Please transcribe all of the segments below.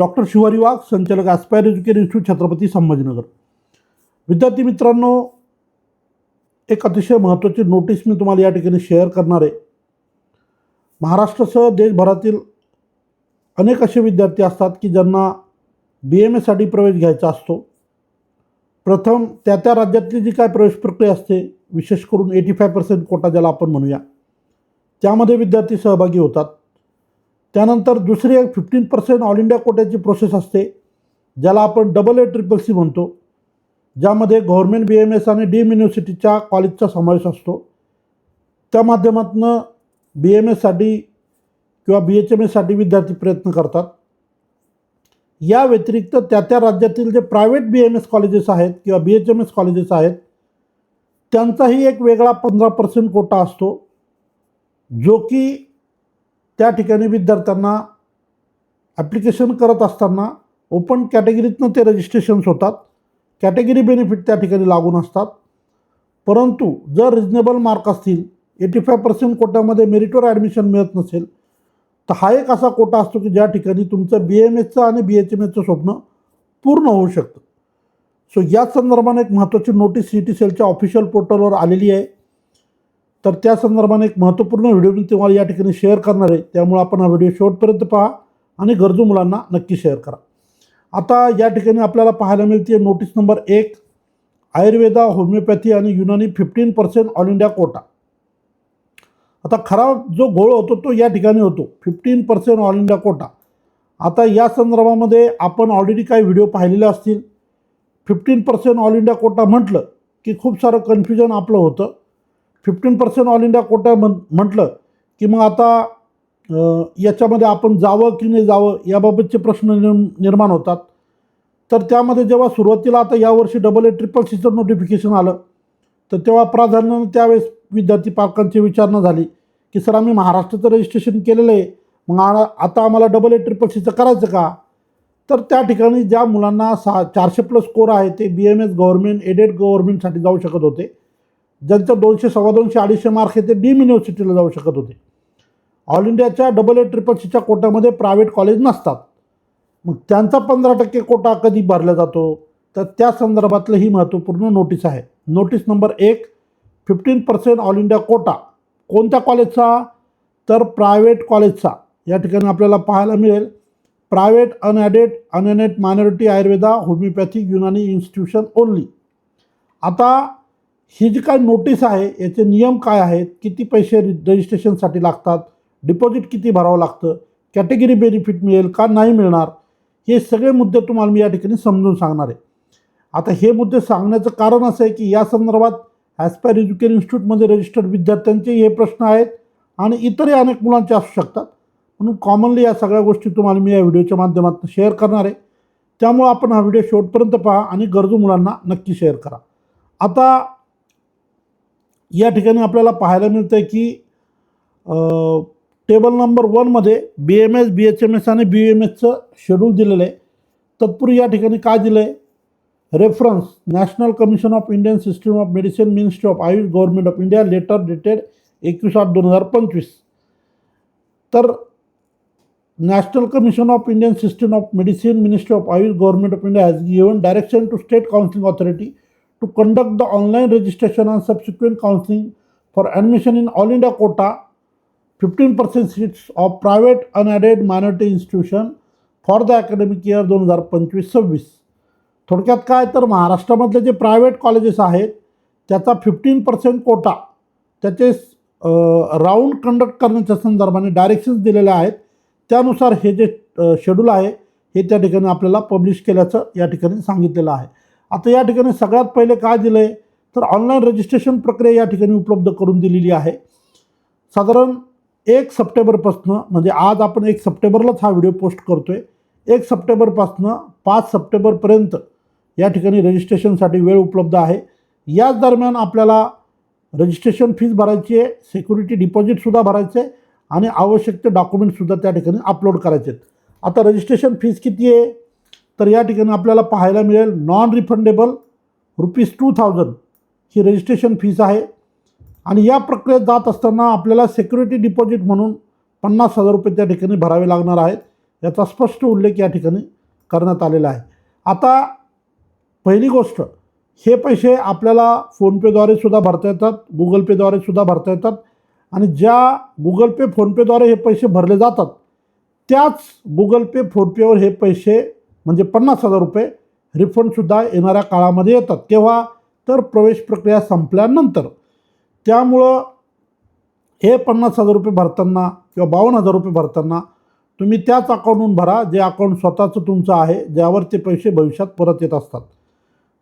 Doctor Shivari Wagh संचालक aspire education institute Chhatrapati Sambhajinagar. विद्यार्थी मित्रांनो एक अतिशय महत्त्वाची नोटीस मी तुम्हाला या ठिकाणी शेअर करणार आहे. महाराष्ट्रासह देशभरातील अनेक असे विद्यार्थी असतात की ज्यांना बी एम एसाठी प्रवेश घ्यायचा असतो. प्रथम त्या त्या राज्यातली जी काय प्रवेश प्रक्रिया असते विशेष करून एटी फाय पर्सेंट कोटा ज्याला आपण म्हणूया त्यामध्ये विद्यार्थी सहभागी होतात. त्यानंतर दुसरी एक फिफ्टीन पर्सेंट ऑल इंडिया कोट्याची प्रोसेस असते ज्याला आपण डबल ए ट्रिपल सी म्हणतो. ज्यामध्ये गव्हर्मेंट बी एम एस आणि डीम युनिव्हर्सिटीच्या कॉलेजचा समावेश असतो. त्या माध्यमातून बी एम एससाठी किंवा बी एच एम एससाठी विद्यार्थी प्रयत्न करतात. या व्यतिरिक्त त्या त्या राज्यातील जे private B M S colleges आहेत किंवा B H M S colleges आहेत त्यांचाही एक वेगळा पंधरा पर्सेंट कोटा असतो जो की त्या ठिकाणी विद्यार्थ्यांना ॲप्लिकेशन करत असताना ओपन कॅटेगरीतनं ते रजिस्ट्रेशन्स होतात. कॅटेगरी बेनिफिट त्या ठिकाणी लागून असतात. परंतु जर रिजनेबल मार्क असतील एटी फाय पर्सेंट कोट्यामध्ये मेरिटवर ॲडमिशन मिळत नसेल तर हा एक असा कोटा असतो की ज्या ठिकाणी तुमचं बी एम एसचं आणि बी एच एम एसचं स्वप्न पूर्ण होऊ शकतं. सो या संदर्भाने एक महत्त्वाची नोटीस सी टी सेलच्या ऑफिशियल पोर्टलवर आलेली आहे. तर त्या संदर्भाने एक महत्त्वपूर्ण व्हिडिओ मी तुम्हाला या ठिकाणी शेअर करणार आहे. त्यामुळे आपण हा व्हिडिओ शेवटपर्यंत पहा आणि गरजू मुलांना नक्की शेअर करा. आता या ठिकाणी आपल्याला पाहायला मिळते नोटीस नंबर एक आयुर्वेदा होमिओपॅथी आणि Unani fifteen percent all India quota आता खरा जो गोळ होतो तो या ठिकाणी होतो. Fifteen percent all India quota आता या संदर्भामध्ये आपण ऑलरेडी काही व्हिडिओ पाहिलेले असतील. Fifteen percent all India quota म्हटलं की खूप सारं कन्फ्युजन आपलं होतं. Fifteen percent all India quota म्हण म्हटलं की मग आता याच्यामध्ये आपण जावं की नाही जावं याबाबतचे प्रश्न निर् निर्माण होतात. तर त्यामध्ये जेव्हा सुरुवातीला आता यावर्षी डबल ए ट्रिपल सीचं नोटिफिकेशन आलं तर तेव्हा प्राधान्यानं त्यावेळेस विद्यार्थी पालकांची विचारणा झाली की सर आम्ही महाराष्ट्राचं रजिस्ट्रेशन केलेलं आहे मग आ- आता आम्हाला डबल ए ट्रिपल सीचं करायचं का? तर त्या ठिकाणी ज्या मुलांना सा चारशे प्लस स्कोर आहे ते B M S government aided गव्हर्मेंटसाठी जाऊ शकत होते. ज्यांचं दोनशे सव्वा दोनशे अडीचशे मार्क हे ते डीम युनिव्हर्सिटीला जाऊ शकत होते. ऑल इंडियाच्या डबल ए ट्रिपल सीच्या कोटामध्ये प्रायव्हेट कॉलेज नसतात. मग त्यांचा पंधरा टक्के कोटा कधी भरला जातो? तर त्या संदर्भातलं ही महत्त्वपूर्ण नोटीस आहे. नोटीस नंबर एक fifteen percent all India quota. कोणत्या कॉलेजचा तर प्रायव्हेट कॉलेजचा या ठिकाणी आपल्याला पाहायला मिळेल. Private unaided unaided minority Ayurveda homeopathic Unani institution only आता ही जी काय नोटीस आहे याचे नियम काय आहेत किती पैसे रजिस्ट्रेशनसाठी लागतात डिपॉझिट किती भरावं लागतं कॅटेगरी बेनिफिट मिळेल का नाही मिळणार हे सगळे मुद्दे तुम्हाला मी या ठिकाणी समजून सांगणार आहे. आता हे मुद्दे सांगण्याचं कारण असं आहे की या संदर्भात ॲस्पायर एज्युकेशन इन्स्टिट्यूटमध्ये रजिस्टर्ड विद्यार्थ्यांचे हे प्रश्न आहेत आणि इतरही अनेक मुलांचे असू शकतात. म्हणून कॉमनली या सगळ्या गोष्टी तुम्हाला मी या व्हिडिओच्या माध्यमातून शेअर करणार आहे. त्यामुळं आपण हा व्हिडिओ शेवटपर्यंत पहा आणि गरजू मुलांना नक्की शेअर करा. आता या ठिकाणी आपल्याला पाहायला मिळतं आहे की टेबल नंबर वनमध्ये B M S B H M S आणि बी एम एसचं शेड्यूल दिलेलं आहे. तत्पूर्वी या ठिकाणी काय दिलं आहे reference national commission of Indian system of medicine ministry of AYUSH government of India letter dated एकवीस आठ दोन हजार पंचवीस. तर national commission of Indian system of medicine ministry of AYUSH government of India has given direction to state counselling authority to conduct the online registration and subsequent counseling for admission in All India quota, 15% seats of private unaided minority institution for the academic year दोन हजार पंचवीस सव्वीस थोडक्यात काय तर महाराष्ट्रामधले जे private colleges आहेत त्याचा फिफ्टीन पर्सेंट कोटा त्याचे राऊंड कंडक्ट करण्याच्या संदर्भाने डायरेक्शन्स दिलेल्या आहेत त्यानुसार हे जे शेड्यूल आहे हे त्या ठिकाणी आपल्याला पब्लिश केल्याचं या ठिकाणी सांगितलेलं आहे आता या ठिकाणी सगळ्यात पहिले काय दिलं आहे तर ऑनलाईन रजिस्ट्रेशन प्रक्रिया या ठिकाणी उपलब्ध करून दिलेली आहे. साधारण एक सप्टेंबरपासनं म्हणजे आज आपण एक सप्टेंबरलाच हा व्हिडिओ पोस्ट करतो आहे एक सप्टेंबरपासनं पाच सप्टेंबरपर्यंत या ठिकाणी रजिस्ट्रेशनसाठी वेळ उपलब्ध आहे. याच दरम्यान आपल्याला रजिस्ट्रेशन फीज भरायची आहे सिक्युरिटी डिपॉझिटसुद्धा भरायचं आहे आणि आवश्यक ते डॉक्युमेंटसुद्धा त्या ठिकाणी अपलोड करायचे आहेत. आता रजिस्ट्रेशन फीज किती आहे? तर या ठिकाणी आपल्याला पाहायला मिळेल non refundable rupees two thousand ही रजिस्ट्रेशन फीस आहे. आणि या प्रक्रियेत जात असताना आपल्याला सिक्युरिटी डिपॉझिट म्हणून पन्नास हजार रुपये त्या ठिकाणी भरावे लागणार आहेत. याचा स्पष्ट उल्लेख या ठिकाणी करण्यात आलेला आहे. आता पहिली गोष्ट हे पैसे आपल्याला फोनपेद्वारे सुद्धा भरता येतात गुगल पेद्वारे सुद्धा भरता येतात. आणि ज्या गुगल पे फोनपेद्वारे हे पैसे भरले जातात त्याच गुगल पे फोनपेवर हे पैसे म्हणजे पन्नास हजार रुपये रिफंडसुद्धा येणाऱ्या काळामध्ये येतात. केव्हा? तर प्रवेश प्रक्रिया संपल्यानंतर. त्यामुळं हे पन्नास हजार रुपये भरताना किंवा बावन्न हजार रुपये भरताना तुम्ही त्याच अकाउंटहून भरा जे अकाउंट स्वतःचं तुमचं आहे ज्यावर ते पैसे भविष्यात परत येत असतात.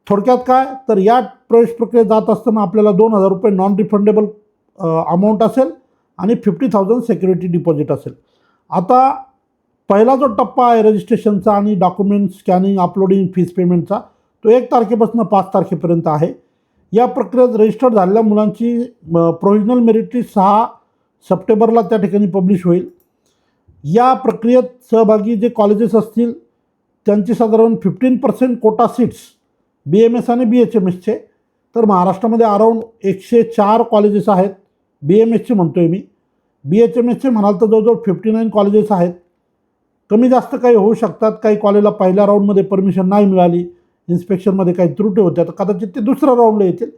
थोडक्यात काय? तर या प्रवेश प्रक्रियेत जात असताना आपल्याला दोन हजार रुपये नॉन रिफंडेबल अमाऊंट असेल आणि फिफ्टी थाउजंड सेक्युरिटी डिपॉझिट असेल. आता पहिला जो टप्पा आहे रजिस्ट्रेशनचा आणि डॉक्युमेंट स्कॅनिंग अपलोडिंग फीस पेमेंटचा तो एक तारखेपासून पाच तारखेपर्यंत आहे. या प्रक्रियेत रजिस्टर्ड झालेल्या मुलांची प्रोव्हिजनल मेरिट लिस्ट सहा सप्टेंबरला त्या ठिकाणी पब्लिश होईल. या प्रक्रियेत सहभागी जे कॉलेजेस असतील त्यांची साधारण fifteen percent quota seats B M S आणि बी एच एम एसचे तर महाराष्ट्रामध्ये अराऊंड एकशे चार कॉलेजेस आहेत बी एम एसचे म्हणतो आहे मी. बी एच एम एसचे म्हणाल तर जवळजवळ फिफ्टी नाईन कॉलेजेस आहेत. कमी जास्त काही होऊ शकतात. काही कॉलेजला पहिल्या राऊंडमध्ये परमिशन नाही मिळाली. इन्स्पेक्शनमध्ये काही त्रुटी होत्या. तर कदाचित ते दुसऱ्या राऊंडला येतील.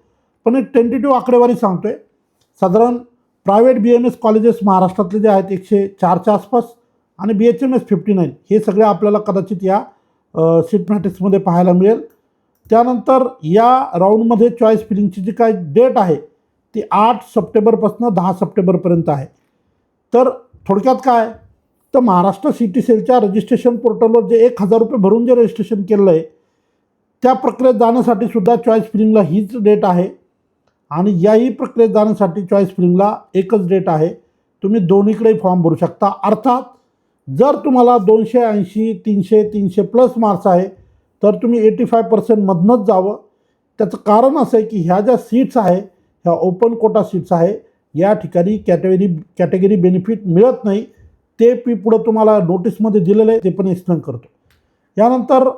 पण एक टेंटेटिव्ह आकडेवारी सांगतो आहे साधारण private B M S colleges महाराष्ट्रातले जे आहेत एकशे चारच्या आसपास आणि B H M S fifty nine हे सगळे आपल्याला कदाचित या सीट मॅट्रिक्समध्ये पाहायला मिळेल. त्यानंतर या राऊंडमध्ये चॉईस फिलिंगची जी काय डेट आहे ती आठ सप्टेंबरपासून दहा सप्टेंबरपर्यंत आहे. तर थोडक्यात काय? तर महाराष्ट्र सी टी सेलच्या रजिस्ट्रेशन पोर्टलवर जे एक हजार रुपये भरून जे रजिस्ट्रेशन केलं आहे त्या प्रक्रियेत जाण्यासाठी सुद्धा चॉईस फिलिंगला हीच डेट आहे. आणि याही प्रक्रियेत जाण्यासाठी चॉईस फिलिंगला एकच डेट आहे. तुम्ही दोन्हीकडे फॉर्म भरू शकता. अर्थात जर तुम्हाला दोनशे ऐंशी तीनशे तीनशे प्लस मार्क्स आहे तर तुम्ही एटी फाय पर्सेंटमधनंच जावं. त्याचं कारण असं आहे की ह्या ज्या सीट्स आहे ह्या ओपन कोटा सीट्स आहे या ठिकाणी कॅटेगरी कॅटेगरी बेनिफिट मिळत नाही. ते मी पुढं तुम्हाला नोटीसमध्ये दिलेलं आहे ते पण एक्सप्लेन करतो. यानंतर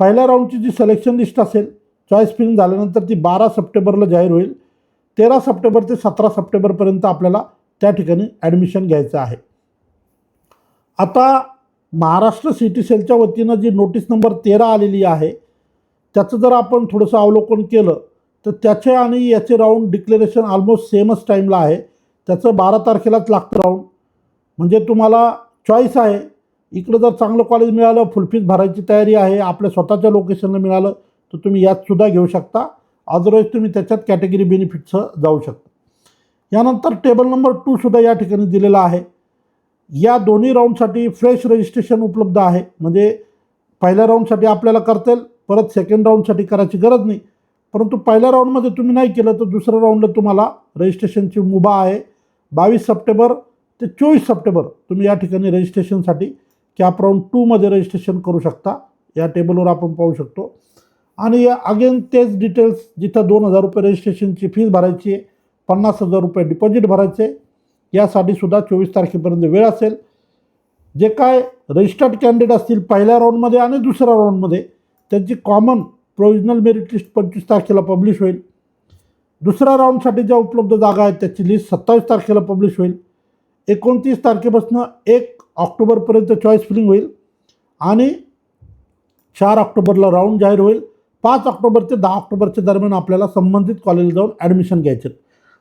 पहिल्या राऊंडची जी सिलेक्शन लिस्ट असेल चॉईस फिलिंग झाल्यानंतर ती बारा सप्टेंबरला जाहीर होईल. तेरा सप्टेंबर ते सतरा सप्टेंबरपर्यंत आपल्याला त्या ठिकाणी ॲडमिशन घ्यायचं आहे. आता महाराष्ट्र सिटी सेलच्या वतीनं जी नोटीस नंबर तेरा आलेली आहे त्याचं जर आपण थोडंसं अवलोकन केलं तर त्याचे आणि याचे राऊंड डिक्लेरेशन ऑलमोस्ट सेमच टाईमला आहे. त्याचं बारा तारखेलाच लागतं राऊंड म्हणजे तुम्हाला चॉईस आहे. इकडं जर चांगलं कॉलेज मिळालं फुलफीज भरायची तयारी आहे आपल्या स्वतःच्या लोकेशनला मिळालं तर तुम्ही यातसुद्धा घेऊ शकता. अदरवाईज तुम्ही त्याच्यात कॅटेगरी बेनिफिटसह जाऊ शकता. यानंतर टेबल नंबर टूसुद्धा या ठिकाणी दिलेला आहे. या दोन्ही राऊंडसाठी फ्रेश रजिस्ट्रेशन उपलब्ध आहे. म्हणजे पहिल्या राऊंडसाठी आपल्याला करता येईल परत सेकंड राऊंडसाठी करायची गरज नाही. परंतु पहिल्या राऊंडमध्ये तुम्ही नाही केलं तर दुसऱ्या राऊंडला तुम्हाला रजिस्ट्रेशनची मुभा आहे. बावीस सप्टेंबर ते चोवीस सप्टेंबर तुम्ही या ठिकाणी रजिस्ट्रेशनसाठी कॅप राऊंड टूमध्ये रजिस्ट्रेशन करू शकता. या टेबलवर आपण पाहू शकतो. आणि अगेन तेच डिटेल्स जिथं दोन हजार रुपये रजिस्ट्रेशनची फीज भरायची आहे पन्नास हजार रुपये डिपॉझिट भरायचे यासाठी सुद्धा चोवीस तारखेपर्यंत वेळ असेल. जे काय रजिस्टर्ड कॅन्डिडेट असतील पहिल्या राऊंडमध्ये आणि दुसऱ्या राऊंडमध्ये त्यांची कॉमन प्रोविजनल मेरिट लिस्ट पंचवीस तारखेला पब्लिश होईल. दुसऱ्या राऊंडसाठी ज्या उपलब्ध जागा आहेत त्याची लिस्ट सत्तावीस तारखेला पब्लिश होईल. एकोणतीस तारखेपासून एक ऑक्टोबरपर्यंत चॉईस फिलिंग होईल आणि चार ऑक्टोबरला राऊंड जाहीर होईल. पाच ऑक्टोबर ते दहा ऑक्टोबरच्या दरम्यान आपल्याला संबंधित कॉलेजला जाऊन ॲडमिशन घ्यायचे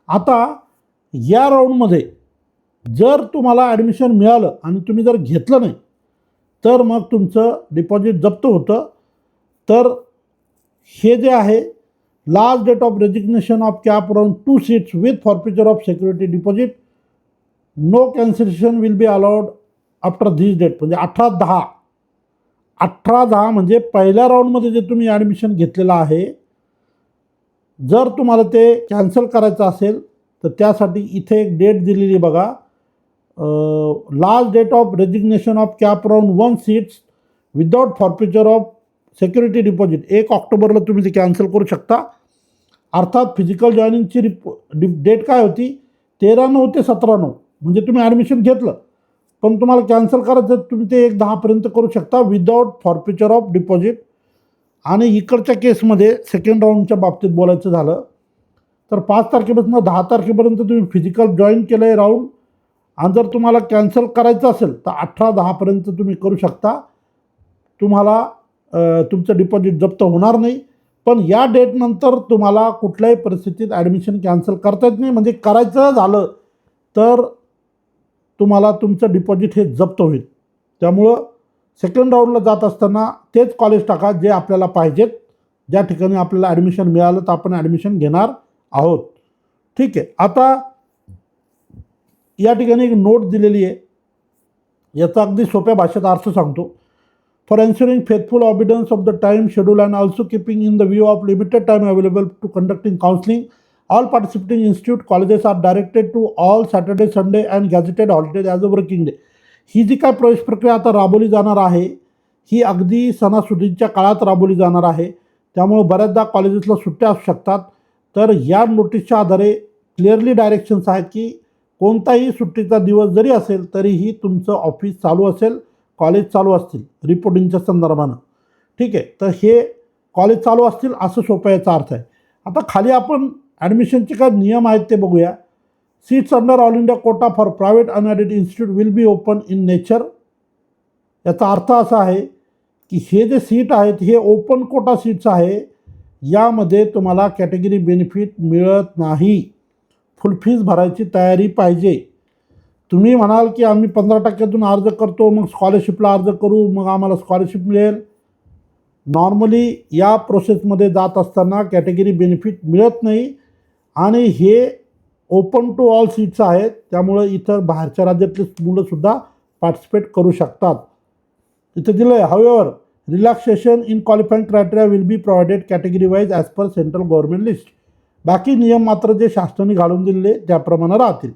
आता या राऊंडमध्ये जर तुम्हाला ॲडमिशन मिळालं आणि तुम्ही जर घेतलं नाही तर मग तुमचं डिपॉझिट जप्त होतं. तर हे जे आहे last date of resignation of CAP round two seats with forfeiture of security deposit no cancellation will be allowed after this date म्हणजे अठरा दहा. अठरा दहा म्हणजे पहिल्या राऊंडमध्ये जे तुम्ही ॲडमिशन घेतलेलं आहे जर तुम्हाला ते कॅन्सल करायचं असेल तर त्यासाठी इथे एक डेट दिलेली बघा. Last date of resignation of CAP round one seats without forfeiture of security deposit एक ऑक्टोबरला तुम्ही ते कॅन्सल करू शकता. अर्थात फिजिकल जॉईनिंगची रिप डि डेट काय होती? तेरा नऊ ते सतरा नऊ. म्हणजे तुम्ही ॲडमिशन घेतलं. पण तुम्हाला कॅन्सल करायचं तुम्ही ते एक दहापर्यंत करू शकता विदाउट फॉरफ्युचर ऑफ डिपॉझिट आणि इकडच्या केसमध्ये सेकंड राऊंडच्या बाबतीत बोलायचं झालं तर पाच तारखेपासून दहा तारखेपर्यंत तुम्ही फिजिकल जॉईन केलं आहे राऊंड आणि जर तुम्हाला कॅन्सल करायचं असेल तर अठरा दहापर्यंत तुम्ही करू शकता. तुम्हाला तुमचं डिपॉझिट जप्त होणार नाही. पण या डेटनंतर तुम्हाला कुठल्याही परिस्थितीत ॲडमिशन कॅन्सल करता येत नाही. म्हणजे करायचं झालं तर तुम्हाला तुमचं डिपॉझिट हे जप्त होईल. त्यामुळं सेकंड राऊंडला जात असताना तेच कॉलेज टाका जे आपल्याला पाहिजेत. ज्या ठिकाणी आपल्याला ॲडमिशन मिळालं तर आपण ॲडमिशन घेणार आहोत. ठीक आहे. आता या ठिकाणी एक नोट दिलेली आहे. याचा अगदी सोप्या भाषेत अर्थ सांगतो. For ensuring faithful obedience of the time schedule and also keeping in the view of limited time available to conducting counselling all participating institute colleges are directed to all Saturday, Sunday and gazetted holidays as a working day ही जी काय प्रवेश प्रक्रिया आता राबवली जाणार आहे ही अगदी सणासुदींच्या काळात राबवली जाणार आहे. त्यामुळे बऱ्याचदा कॉलेजेसला सुट्ट्या असू शकतात. तर या नोटीसच्या आधारे क्लिअरली डायरेक्शन्स आहेत की कोणताही सुट्टीचा दिवस जरी असेल तरीही तुमचं ऑफिस चालू असेल कॉलेज चालू असतील रिपोर्टिंगच्या संदर्भानं. ठीक आहे? तर हे कॉलेज चालू असतील असं सोपं याचा अर्थ आहे. आता खाली आपण ॲडमिशनचे काय नियम आहेत ते बघूया. Seats under all India quota for private unaided institute will be open in nature याचा अर्थ असा आहे की हे जे सीट आहेत हे ओपन कोटा सीट्स आहे यामध्ये तुम्हाला कॅटेगरी बेनिफिट मिळत नाही. फुल फीज भरायची तयारी पाहिजे. तुम्ही म्हणाल की आम्ही पंधरा टक्क्यातून अर्ज करतो मग स्कॉलरशिपला अर्ज करू मग आम्हाला स्कॉलरशिप मिळेल. नॉर्मली या प्रोसेसमध्ये जात असताना कॅटेगरी बेनिफिट मिळत नाही. आणि हे ओपन टू ऑल सीट्स आहेत. त्यामुळं इतर बाहेरच्या राज्यातली मुलंसुद्धा पार्टिसिपेट करू शकतात. इथे दिलं आहे however relaxation in qualifying criteria will be provided category wise as per central government list बाकी नियम मात्र जे शासनाने घालून दिलेले त्याप्रमाणे राहतील.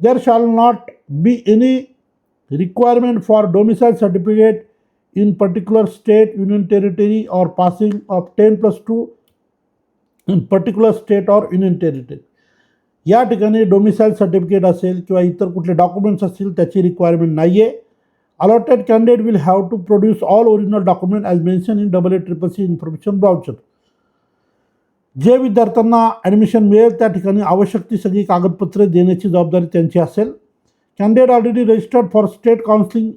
There shall not be any requirement for domicile certificate in particular state union territory or passing of ten plus two in particular state or union territory या ठिकाणी डोमिसाईल सर्टिफिकेट असेल किंवा इतर कुठले डॉक्युमेंट्स असतील त्याची रिक्वायरमेंट नाही आहे allotted candidate will have to produce all original document as mention in double A triple C information brochure जे विद्यार्थ्यांना ॲडमिशन मिळेल त्या ठिकाणी आवश्यक ती सगळी कागदपत्रे देण्याची जबाबदारी त्यांची असेल. Candidate already registered for state counselling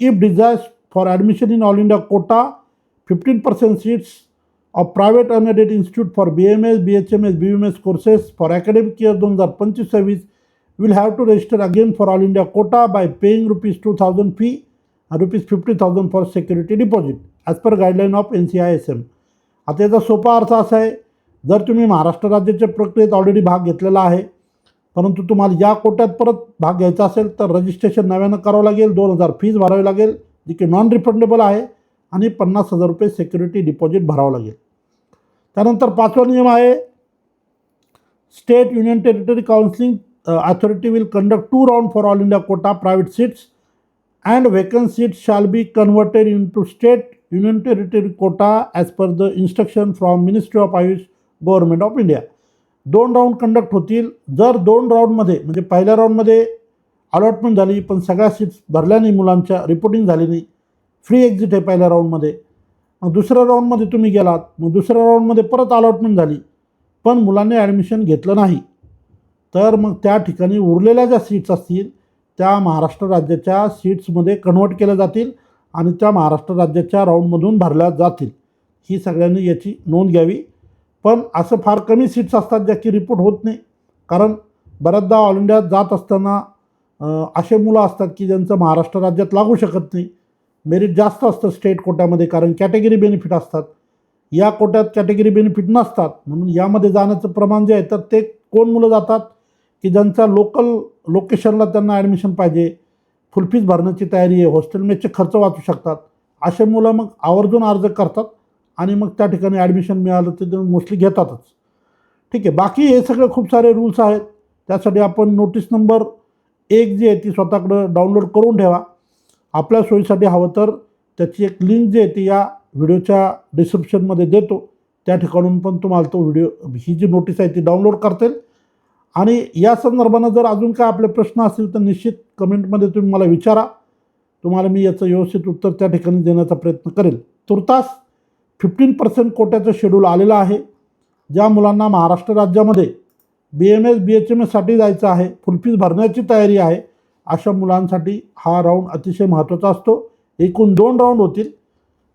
if desires for admission in all India quota fifteen percent seats of private unaided institute for BMS, BHMS, BMS courses for academic year 2025 will have to register again for all India quota by paying rupees 2000 fee and rupees 50,000 for security deposit as per guideline of NCISM. आता याचा सोपा अर्थ असा आहे जर तुम्ही महाराष्ट्र राज्याच्या प्रक्रियेत ऑलरेडी भाग घेतलेला आहे परंतु तुम्हाला या कोट्यात परत भाग घ्यायचा असेल तर रजिस्ट्रेशन नव्यानं करावं लागेल दोन हजार फीज भरावी लागेल जी की नॉन रिफंडेबल आहे आणि पन्नास हजार रुपये सिक्युरिटी डिपॉझिट भरावं लागेल त्यानंतर पाचवा नियम आहे state union territory counselling authority will conduct two round for all India quota private seats and vacant seats shall be converted in to state union territory quota as per the instruction from ministry of AYUSH government of India दोन round conduct होतील. जर दोन राऊंडमध्ये म्हणजे पहिल्या राऊंडमध्ये allotment झाली पण सगळ्या सीट्स भरल्या नाही मुलांच्या रिपोर्टिंग झाली नाही फ्री एक्झिट आहे पहिल्या राऊंडमध्ये मग दुसऱ्या राऊंडमध्ये तुम्ही गेलात मग दुसऱ्या राऊंडमध्ये परत अलॉटमेंट झाली. पण मुलांनी ॲडमिशन घेतलं नाही. तर मग त्या ठिकाणी उरलेल्या ज्या सीट्स असतील त्या महाराष्ट्र राज्याच्या सीट्समध्ये कन्वर्ट केल्या जातील आणि त्या महाराष्ट्र राज्याच्या राऊंडमधून भरल्या जातील. ही सगळ्यांनी याची नोंद घ्यावी. पण असं फार कमी सीट्स असतात ज्या की रिपोर्ट होत नाही. कारण बऱ्याचदा ऑल इंडियात जात असताना असे मुलं असतात की ज्यांचं महाराष्ट्र राज्यात लागू शकत नाही. मेरिट जास्त असतं स्टेट कोट्यामध्ये कारण कॅटेगरी बेनिफिट असतात. या कोट्यात कॅटेगरी बेनिफिट नसतात. म्हणून यामध्ये जाण्याचं प्रमाण जे आहे तर ते कोण मुलं जातात? की ज्यांचा लोकल लोकेशनला त्यांना ॲडमिशन पाहिजे फुल फीज भरण्याची तयारी आहे हॉस्टेल मेसचे खर्च वाचू शकतात. असे मुलं मग आवर्जून अर्ज करतात आणि मग त्या ठिकाणी ॲडमिशन मिळालं तर ते मोस्टली घेतातच. ठीक आहे बाकी हे सगळे खूप सारे रूल्स आहेत. त्यासाठी आपण नोटीस नंबर एक जी आहे ती स्वतःकडं डाउनलोड करून ठेवा. आपल्या सोयीसाठी हवं तर त्याची एक लिंक जी आहे ती या व्हिडिओच्या डिस्क्रिप्शनमध्ये देतो. त्या ठिकाणून पण तुम्हाला तो व्हिडिओ ही जी नोटीस आहे ती डाउनलोड करता येईल. आणि या संदर्भानं जर अजून काय आपले प्रश्न असतील तर निश्चित कमेंटमध्ये तुम्ही मला विचारा. तुम्हाला मी याचं व्यवस्थित उत्तर त्या ठिकाणी देण्याचा प्रयत्न करेल. तुर्तास फिफ्टीन पर्सेंट कोट्याचं शेड्यूल आलेलं आहे. ज्या मुलांना महाराष्ट्र राज्यामध्ये B M S B H M एससाठी जायचं आहे फुल फीज भरण्याची तयारी आहे अशा मुलांसाठी हा राऊंड अतिशय महत्त्वाचा असतो. एकूण दोन राऊंड होतील.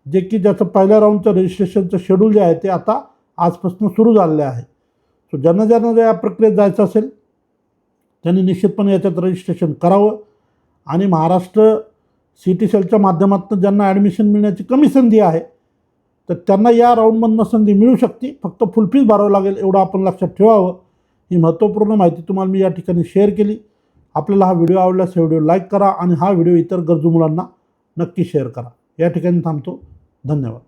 जे की ज्याचं पहिल्या राऊंडचं रजिस्ट्रेशनचं शेड्यूल जे आहे ते आता आजपासून सुरू झालेलं आहे. सो ज्यांना ज्यांना या प्रक्रियेत जायचं असेल त्यांनी निश्चितपणे याच्यात रजिस्ट्रेशन करावं. आणि महाराष्ट्र सी टी सेलच्या माध्यमातून ज्यांना ॲडमिशन मिळण्याची कमी संधी आहे तर त्यांना या राऊंडमधनं संधी मिळू शकते. फक्त फुल फीज भरावं लागेल एवढं आपण लक्षात ठेवावं. ही महत्त्वपूर्ण माहिती तुम्हाला मी या ठिकाणी शेअर केली. आपल्याला हा व्हिडिओ आवडल्यास हा व्हिडिओ लाईक करा आणि हा व्हिडिओ इतर गरजू मुलांना नक्की शेअर करा. या ठिकाणी थांबतो. धन्यवाद.